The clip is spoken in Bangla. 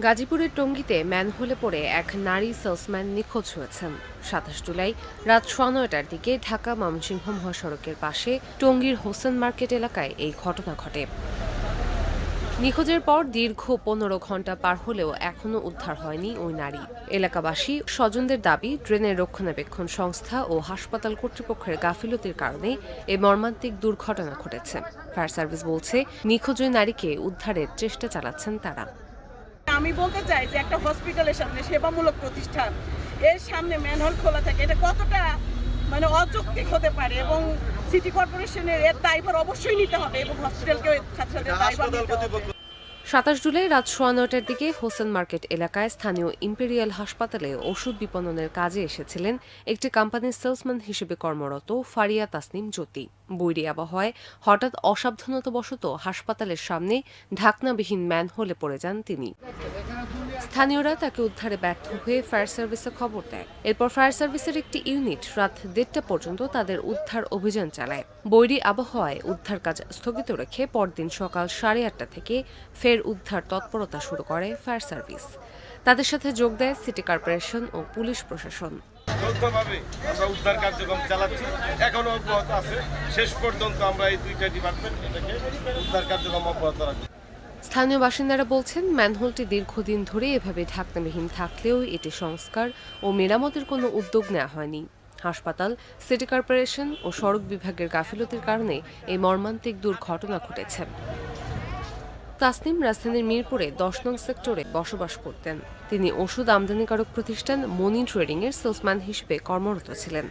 গাজীপুরের টঙ্গীতে ম্যানহোলে পড়ে এক নারী সেলসম্যান নিখোঁজ হয়েছেন। সাতাশ জুলাই রাত সোয়া নয়টার দিকে ঢাকা ময়মনসিংহ মহাসড়কের পাশে টঙ্গীর হোসেন মার্কেট এলাকায় এই ঘটনা ঘটে। নিখোঁজের পর দীর্ঘ পনেরো ঘণ্টা পার হলেও এখনও উদ্ধার হয়নি ওই নারী। এলাকাবাসী স্বজনদের দাবি ড্রেনের রক্ষণাবেক্ষণ সংস্থা ও হাসপাতাল কর্তৃপক্ষের গাফিলতির কারণে এ মর্মান্তিক দুর্ঘটনা ঘটেছে। ফায়ার সার্ভিস বলছে, নিখোঁজ ওই নারীকে উদ্ধারের চেষ্টা চালাচ্ছেন তারা। আমি বলতে চাই যে একটা হসপিটালের সামনে সেবামূলক প্রতিষ্ঠান এর সামনে ম্যানহোল খোলা থাকে এটা কতটা মানে অযৌক্তিক হতে পারে এবং সিটি কর্পোরেশনের এর দায়ভার অবশ্যই নিতে হবে এবং হসপিটালকে সাথে সাথে দায়ভার নিতে হবে। সাতাশ জুলাই রাত সোয়া নয়টার দিকে হোসেন মার্কেট এলাকায় স্থানীয় ইম্পেরিয়াল হাসপাতালে ওষুধ বিপণনের কাজে এসেছিলেন একটি কোম্পানির সেলসম্যান হিসেবে কর্মরত ফারিয়া তাসনিম জ্যোতি। বৈরী আবহাওয়ায় হঠাৎ অসাবধানতাবশত হাসপাতালের সামনে ঢাকনাবিহীন ম্যানহোলে পড়ে যান তিনি। স্থানীয়রা তাকে উদ্ধারে ব্যর্থ হয়ে ফায়ার সার্ভিসে খবর দেয়। এরপর ফায়ার সার্ভিসের একটি ইউনিট রাত দেড়টা পর্যন্ত তাদের উদ্ধার অভিযান চালায়। বৈরী আবহাওয়ায় উদ্ধার কাজ স্থগিত রেখে পরদিন সকাল সাড়ে আটটা থেকে ফের উদ্ধার তৎপরতা শুরু করে ফায়ার সার্ভিস। তাদের সাথে যোগ দেয় সিটি কর্পোরেশন ও পুলিশ প্রশাসন। যৌথভাবে আমরা উদ্ধার কার্যক্রম চালাচ্ছি। অব্যাহত আছে। শেষ পর্যন্ত আমরা এই দুইটা ডিপার্টমেন্ট এটাকে উদ্ধার কার্যক্রম অব্যাহত রাখব। স্থানীয় বাসিন্দারা বলছেন, ম্যানহোলটি দীর্ঘদিন ধরে এভাবে ঢাকনাবিহীন থাকলেও এটি সংস্কার ও মেরামতের কোনো উদ্যোগ নেওয়া হয়নি। হাসপাতাল, সিটি কর্পোরেশন ও সড়ক বিভাগের গাফিলতির কারণে এই মর্মান্তিক দুর্ঘটনা ঘটেছে। তাসনিম রাজধানীর মিরপুরে দশ নং সেক্টরে বসবাস করতেন। তিনি ওষুধ আমদানিকারক প্রতিষ্ঠান মনি ট্রেডিংয়ের সেলসম্যান হিসেবে কর্মরত ছিলেন।